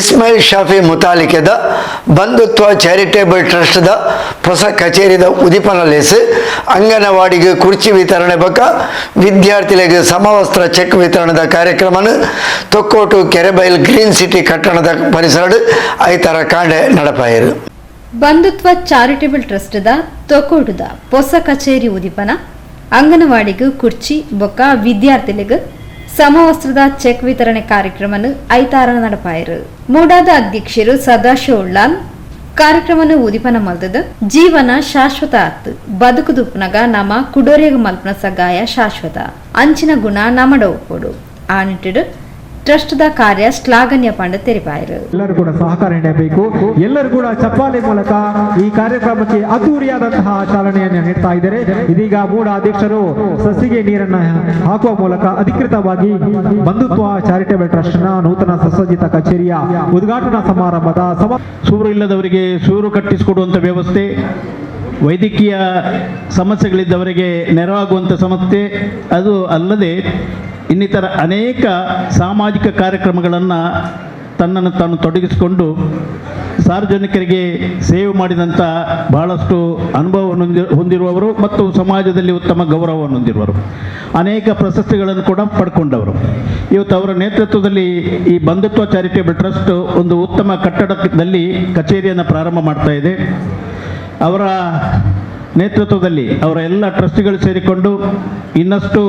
ಇಸ್ಮಾಯಿಲ್ ಶಾಫಿ ಮುತಾಲಿಕೆದ, ಬಂಧುತ್ವ ಚಾರಿಟೇಬಲ್ ಟ್ರಸ್ಟ್ದ ಹೊಸ ಕಚೇರಿದ ಉದಿಪನ ಲೇಸ್ ಅಂಗನವಾಡಿಗೆ ಕುರ್ಚಿ ವಿತರಣೆ ಬಕ ವಿದ್ಯಾರ್ಥಿಗಳಿಗೆ ಸಮವಸ್ತ್ರ ಚೆಕ್ ವಿತರಣದ ಕಾರ್ಯಕ್ರಮ ತೊಕ್ಕೋಟು ಕೆರೆಬೈಲ್ ಗ್ರೀನ್ ಸಿಟಿ ಕಟ್ಟಣದ ಪರಿಸರ ಐತರ ಕಾಂಡೆ ನಡಪಾಯರು. ಬಂಧುತ್ವ ಚಾರಿಟೇಬಲ್ ಟ್ರಸ್ಟ್ದ ತೊಕೋಟುದ ಹೊಸ ಕಚೇರಿ ಉದಿಪನ, ಅಂಗನವಾಡಿಗೆ ಕುರ್ಚಿ ಬೊಕ್ಕ ವಿದ್ಯಾರ್ಥಿಗಳಿಗೂ ಸಮವಸ್ತ್ರದ ಚೆಕ್ ವಿತರಣೆ ಕಾರ್ಯಕ್ರಮವನ್ನು ಐತಾರ ನಡಪಾಯರು. ಮೂಡಾದ ಅಧ್ಯಕ್ಷರು ಸದಾಶಿವ ಉಳ್ಳಾಲ್ ಕಾರ್ಯಕ್ರಮನ ಉದಿಪನ ಮಲ್ದದ ಜೀವನ ಶಾಶ್ವತ ಅರ್ಥ್ ಬದುಕು ದುಪ್ನಗ ನಮ ಕುಡೋರಿಯಗ ಮಲ್ಪನ ಸಗಾಯ ಶಾಶ್ವತ. ಅಂಚಿನ ಗುಣ ನಮಡ ಒಪ್ಪೋಡು ಆ ಟ್ರಸ್ಟ್ದ ಕಾರ್ಯ ಶ್ಲಾಘನೀಯ ಪಾಂಡ ತೆರಿಪಾಯರು ಎಲ್ಲರೂ ಕೂಡ ಸಹಕಾರ ನೀಡಬೇಕು. ಎಲ್ಲರೂ ಕೂಡ ಚಪ್ಪಾಳೆ ಮೂಲಕ ಈ ಕಾರ್ಯಕ್ರಮಕ್ಕೆ ಅದ್ದೂರಿಯಾದಂತಹ ಚಾಲನೆಯನ್ನು ನೀಡ್ತಾ ಇದ್ದಾರೆ. ಇದೀಗ ಮೂಡ ಅಧ್ಯಕ್ಷರು ಸಸಿಗೆ ನೀರನ್ನ ಹಾಕುವ ಮೂಲಕ ಅಧಿಕೃತವಾಗಿ ಬಂಧುತ್ವ ಚಾರಿಟೇಬಲ್ ಟ್ರಸ್ಟ್ನ ನೂತನ ಸುಸಜ್ಜಿತ ಕಚೇರಿಯ ಉದ್ಘಾಟನಾ ಸಮಾರಂಭದ ಸಮ ಸೂರು ಇಲ್ಲದವರಿಗೆ ಸೂರು ಕಟ್ಟಿಸಿಕೊಡುವಂತ ವ್ಯವಸ್ಥೆ ವೈದ್ಯಕೀಯ ಸಮಸ್ಯೆಗಳಿದ್ದವರಿಗೆ ನೆರವಾಗುವಂಥ ಸಮಸ್ಯೆ ಅದು ಅಲ್ಲದೆ ಇನ್ನಿತರ ಅನೇಕ ಸಾಮಾಜಿಕ ಕಾರ್ಯಕ್ರಮಗಳನ್ನು ತನ್ನನ್ನು ತಾನು ತೊಡಗಿಸಿಕೊಂಡು ಸಾರ್ವಜನಿಕರಿಗೆ ಸೇವೆ ಮಾಡಿದಂಥ ಬಹಳಷ್ಟು ಅನುಭವವನ್ನು ಹೊಂದಿರುವವರು ಮತ್ತು ಸಮಾಜದಲ್ಲಿ ಉತ್ತಮ ಗೌರವವನ್ನು ಹೊಂದಿರುವರು. ಅನೇಕ ಪ್ರಶಸ್ತಿಗಳನ್ನು ಕೂಡ ಪಡ್ಕೊಂಡವರು. ಇವತ್ತು ಅವರ ನೇತೃತ್ವದಲ್ಲಿ ಈ ಬಂಧುತ್ವ ಚಾರಿಟೇಬಲ್ ಟ್ರಸ್ಟ್ ಒಂದು ಉತ್ತಮ ಕಟ್ಟಡದಲ್ಲಿ ಕಚೇರಿಯನ್ನು ಪ್ರಾರಂಭ ಮಾಡ್ತಾ ಇದೆ. ಅವರ ನೇತೃತ್ವದಲ್ಲಿ ಅವರ ಎಲ್ಲ ಟ್ರಸ್ಟಿಗಳು ಸೇರಿಕೊಂಡು ಇನ್ನಷ್ಟು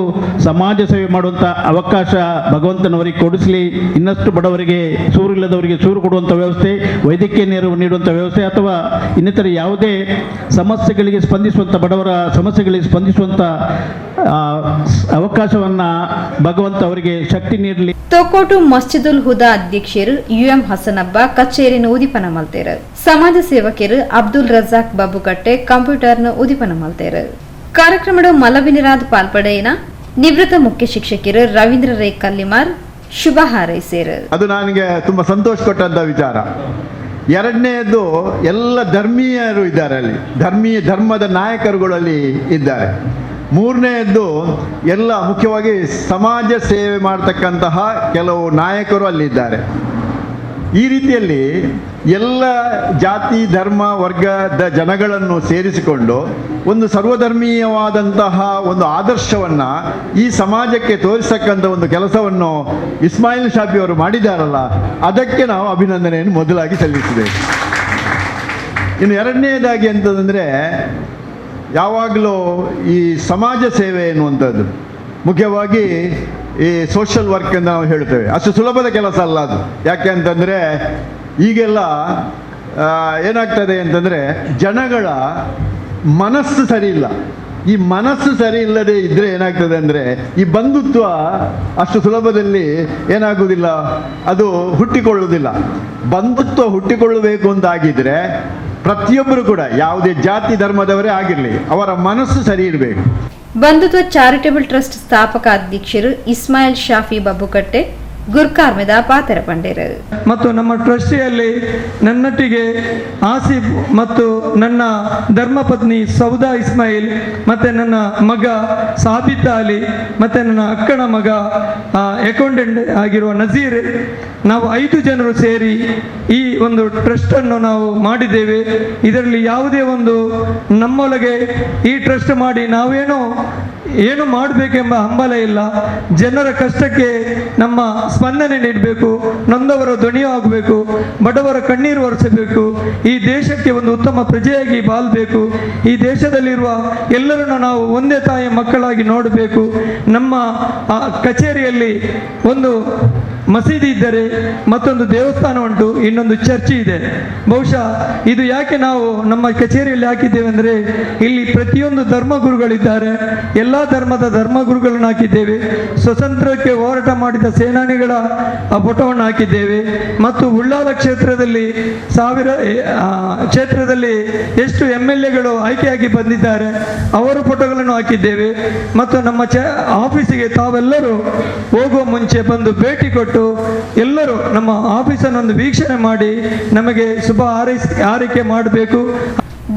ಸಮಾಜ ಸೇವೆ ಮಾಡುವಂಥ ಅವಕಾಶ ಭಗವಂತನವರಿಗೆ ಕೊಡಿಸಲಿ. ಇನ್ನಷ್ಟು ಬಡವರಿಗೆ ಸೂರು ಇಲ್ಲದವರಿಗೆ ಸೂರು ಕೊಡುವಂಥ ವ್ಯವಸ್ಥೆ, ವೈದ್ಯಕೀಯ ನೆರವು ನೀಡುವಂಥ ವ್ಯವಸ್ಥೆ ಅಥವಾ ಇನ್ನಿತರ ಯಾವುದೇ ಸಮಸ್ಯೆಗಳಿಗೆ ಸ್ಪಂದಿಸುವಂಥ ಬಡವರ ಸಮಸ್ಯೆಗಳಿಗೆ ಸ್ಪಂದಿಸುವಂಥ ಅವಕಾಶವನ್ನು ಭಗವಂತ ಅವರಿಗೆ ಶಕ್ತಿ ನೀಡಲಿ. ತೊಕೋಟು ಮಸ್ಜಿದುಲ್ ಹುದಾ ಅಧ್ಯಕ್ಷರು ಯುಎಂ ಹಸನಬ್ಬ ಕಚೇರಿ ನೋದಿಪನ ಮಲ್ತೇರು ಸಮಾಜ ಸೇವಕರು ಅಬ್ದುಲ್ ರಜಾಕ್ ಬಾಬುಕಟ್ಟೆ ಕಂಪ್ಯೂಟರ್ನ ಉದಿಪನ ಮಲ್ತೇರು. ಕಾರ್ಯಕ್ರಮದ ಮಲವಿನಿರಾದ್ ಪಾಲ್ಪಡೆಯನ ನಿವೃತ್ತ ಮುಖ್ಯ ಶಿಕ್ಷಕರು ರವೀಂದ್ರ ರೇ ಕಲ್ಲಿಮಾರ್ ಶುಭ ಹಾರೈಸಿರು. ಅದು ನನಗೆ ತುಂಬಾ ಸಂತೋಷ ಕೊಟ್ಟಂತ ವಿಚಾರ. ಎರಡನೆಯದು ಎಲ್ಲ ಧರ್ಮೀಯರು ಇದ್ದಾರೆ ಅಲ್ಲಿ. ಧರ್ಮೀಯ ಧರ್ಮದ ನಾಯಕರುಗಳಲ್ಲಿ ಇದ್ದಾರೆ. ಮೂರನೆಯದ್ದು ಎಲ್ಲ ಮುಖ್ಯವಾಗಿ ಸಮಾಜ ಸೇವೆ ಮಾಡ್ತಕ್ಕಂತಹ ಕೆಲವು ನಾಯಕರು ಅಲ್ಲಿದ್ದಾರೆ ಈ ರೀತಿಯಲ್ಲಿ ಎಲ್ಲ ಜಾತಿ, ಧರ್ಮ, ವರ್ಗದ ಜನಗಳನ್ನು ಸೇರಿಸಿಕೊಂಡು ಒಂದು ಸರ್ವಧರ್ಮೀಯವಾದಂತಹ ಒಂದು ಆದರ್ಶವನ್ನು ಈ ಸಮಾಜಕ್ಕೆ ತೋರಿಸತಕ್ಕಂಥ ಒಂದು ಕೆಲಸವನ್ನು ಇಸ್ಮಾಯಿಲ್ ಶಾಬಿ ಅವರು ಮಾಡಿದ್ದಾರಲ್ಲ, ಅದಕ್ಕೆ ನಾವು ಅಭಿನಂದನೆಯನ್ನು ಮೊದಲಾಗಿ ಸಲ್ಲಿಸಿದ್ದೇವೆ. ಇನ್ನು ಎರಡನೇದಾಗಿ ಅಂತಂದರೆ ಯಾವಾಗಲೂ ಈ ಸಮಾಜ ಸೇವೆ ಎನ್ನುವಂಥದ್ದು. ಮುಖ್ಯವಾಗಿ ಈ ಸೋಷಿಯಲ್ ವರ್ಕ್ ಅಂತ ನಾವು ಹೇಳ್ತೇವೆ. ಅಷ್ಟು ಸುಲಭದ ಕೆಲಸ ಅಲ್ಲ ಅದು. ಯಾಕೆ ಅಂತಂದರೆ, ಈಗೆಲ್ಲ ಏನಾಗ್ತದೆ ಅಂತಂದರೆ, ಜನಗಳ ಮನಸ್ಸು ಸರಿ ಇಲ್ಲ. ಈ ಮನಸ್ಸು ಸರಿ ಇಲ್ಲದೆ ಇದ್ದರೆ ಏನಾಗ್ತದೆ ಅಂದರೆ, ಈ ಬಂಧುತ್ವ ಅಷ್ಟು ಸುಲಭದಲ್ಲಿ ಏನಾಗುವುದಿಲ್ಲ. ಅದು ಹುಟ್ಟಿಕೊಳ್ಳುವುದಿಲ್ಲ. ಬಂಧುತ್ವ ಹುಟ್ಟಿಕೊಳ್ಳಬೇಕು ಅಂತಾಗಿದ್ದರೆ ಪ್ರತಿಯೊಬ್ಬರು ಕೂಡ, ಯಾವುದೇ ಜಾತಿ, ಧರ್ಮದವರೇ ಆಗಿರಲಿ, ಅವರ ಮನಸ್ಸು ಸರಿ ಇರಬೇಕು. ಬಂಧುತ್ವ ಚಾರಿಟೇಬಲ್ ಟ್ರಸ್ಟ್ ಸ್ಥಾಪಕ ಅಧ್ಯಕ್ಷರು ಇಸ್ಮಾಯಿಲ್ ಶಾಫಿ ಬಬ್ಬುಕಟ್ಟೆ ಗುರ್ಕಾರ್ಮೆದ ಪಾತ್ರ ಪಂಡೇರು. ಮತ್ತು ನಮ್ಮ ಟ್ರಸ್ಟಿಯಲ್ಲಿ ನನ್ನೊಟ್ಟಿಗೆ ಆಸಿಫ್ ಮತ್ತು ನನ್ನ ಧರ್ಮಪತ್ನಿ ಸೌದಾ ಇಸ್ಮಾಯಿಲ್ ಮತ್ತು ನನ್ನ ಮಗ ಸಾಬಿತ ಅಲಿ ಮತ್ತು ನನ್ನ ಅಕ್ಕನ ಮಗ ಅಕೌಂಟೆಂಟ್ ಆಗಿರುವ ನಜೀರ್, ನಾವು ಐದು ಜನರು ಸೇರಿ ಈ ಒಂದು ಟ್ರಸ್ಟನ್ನು ನಾವು ಮಾಡಿದ್ದೇವೆ. ಇದರಲ್ಲಿ ಯಾವುದೇ ಒಂದು ನಮ್ಮೊಳಗೆ ಈ ಟ್ರಸ್ಟ್ ಮಾಡಿ ನಾವೇನೋ, ಏನು ಮಾಡಬೇಕೆಂಬ ಹಂಬಲ ಇಲ್ಲ. ಜನರ ಕಷ್ಟಕ್ಕೆ ನಮ್ಮ ಸ್ಪಂದನೆ ನೀಡಬೇಕು, ನೊಂದವರ ಧ್ವನಿಯೂ ಆಗಬೇಕು, ಬಡವರ ಕಣ್ಣೀರು ಒರೆಸಬೇಕು, ಈ ದೇಶಕ್ಕೆ ಒಂದು ಉತ್ತಮ ಪ್ರಜೆಯಾಗಿ ಬಾಳ್ಬೇಕು, ಈ ದೇಶದಲ್ಲಿರುವ ಎಲ್ಲರನ್ನು ನಾವು ಒಂದೇ ತಾಯಿಯ ಮಕ್ಕಳಾಗಿ ನೋಡಬೇಕು, ನಮ್ಮ ಕಚೇರಿಯಲ್ಲಿ ಒಂದು ಮಸೀದಿ ಇದ್ದರೆ ಮತ್ತೊಂದು ದೇವಸ್ಥಾನ ಉಂಟು, ಇನ್ನೊಂದು ಚರ್ಚಿ ಇದೆ. ಬಹುಶಃ ಇದು ಯಾಕೆ ನಾವು ನಮ್ಮ ಕಚೇರಿಯಲ್ಲಿ ಹಾಕಿದ್ದೇವೆ ಅಂದರೆ, ಇಲ್ಲಿ ಪ್ರತಿಯೊಂದು ಧರ್ಮಗುರುಗಳಿದ್ದಾರೆ, ಎಲ್ಲ ಧರ್ಮದ ಧರ್ಮಗುರುಗಳನ್ನು ಹಾಕಿದ್ದೇವೆ. ಸ್ವತಂತ್ರಕ್ಕೆ ಹೋರಾಟ ಮಾಡಿದ ಸೇನಾನಿಗಳ ಫೋಟೋವನ್ನು ಹಾಕಿದ್ದೇವೆ. ಮತ್ತು ಉಳ್ಳಾಲ ಕ್ಷೇತ್ರದಲ್ಲಿ ಸಾವಿರ ಕ್ಷೇತ್ರದಲ್ಲಿ ಎಷ್ಟು ಎಂ ಎಲ್ ಎಗಳು ಆಯ್ಕೆಯಾಗಿ ಬಂದಿದ್ದಾರೆ, ಅವರ ಫೋಟೋಗಳನ್ನು ಹಾಕಿದ್ದೇವೆ. ಮತ್ತು ನಮ್ಮ ಚ, ಆಫೀಸಿಗೆ ತಾವೆಲ್ಲರೂ ಹೋಗುವ ಮುಂಚೆ ಬಂದು ಭೇಟಿ ಕೊಟ್ಟು ಎಲ್ಲರೂ ನಮ್ಮ ಆಫೀಸನ್ನು ಒಂದು ವೀಕ್ಷಣೆ ಮಾಡಿ ನಮಗೆ ಶುಭ ಹಾರೈಸ್ ಆರೈಕೆ ಮಾಡಬೇಕು.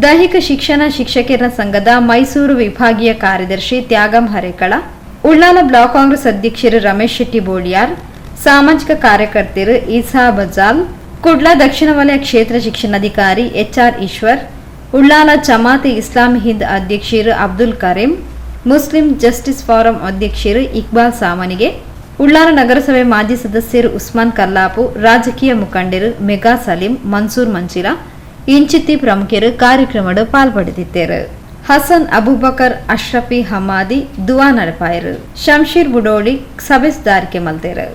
ದೈಹಿಕ ಶಿಕ್ಷಣ ಶಿಕ್ಷಕರ ಸಂಘದ ಮೈಸೂರು ವಿಭಾಗೀಯ ಕಾರ್ಯದರ್ಶಿ ತ್ಯಾಗಂ ಹರೇಕಳ, ಉಳ್ಳಾಲ ಬ್ಲಾಕ್ ಕಾಂಗ್ರೆಸ್ ಅಧ್ಯಕ್ಷರು ರಮೇಶ್ ಶೆಟ್ಟಿ ಬೋಳಿಯಾರ್, ಸಾಮಾಜಿಕ ಕಾರ್ಯಕರ್ತರು ಈಸಾ ಬಜಾಲ್, ಕುಡ್ಲ ದಕ್ಷಿಣ ವಲಯ ಕ್ಷೇತ್ರ ಶಿಕ್ಷಣಾಧಿಕಾರಿ ಎಚ್ಆರ್ ಈಶ್ವರ್, ಉಳ್ಳಾಲ ಜಮಾತಿ ಇಸ್ಲಾಂ ಹಿಂದ್ ಅಧ್ಯಕ್ಷರು Abdul Karim, Muslim Justice Forum ಅಧ್ಯಕ್ಷರು ಇಕ್ಬಾಲ್ ಸಾಮನಿಗೆ ಉಳ್ಳಾಲ ನಗರಸಭೆ ಮಾಜಿ ಸದಸ್ಯರು ಉಸ್ಮಾನ್ ಕಲ್ಲಾಪು ರಾಜಕೀಯ ಮುಖಂಡರು ಮೆಗಾ ಸಲೀಂ, ಮನ್ಸೂರ್ ಮಂಚಿಲಾ ಇಂಚಿತಿ ಪ್ರಮುಖರು ಕಾರ್ಯಕ್ರಮದ ಪಾಲ್ಪಡೆದಿದ್ದರು. ಹಸನ್ ಅಬುಬಕರ್, ಅಶ್ರಫಿ ಹಮಾದಿ, ದುವಾ ನಡಪಾಯರು, ಶಂಶೀರ್ ಬುಡೋಳಿ ಸಭೆಸ್ದಾರಿಕೆ ಮಲ್ತೇರು.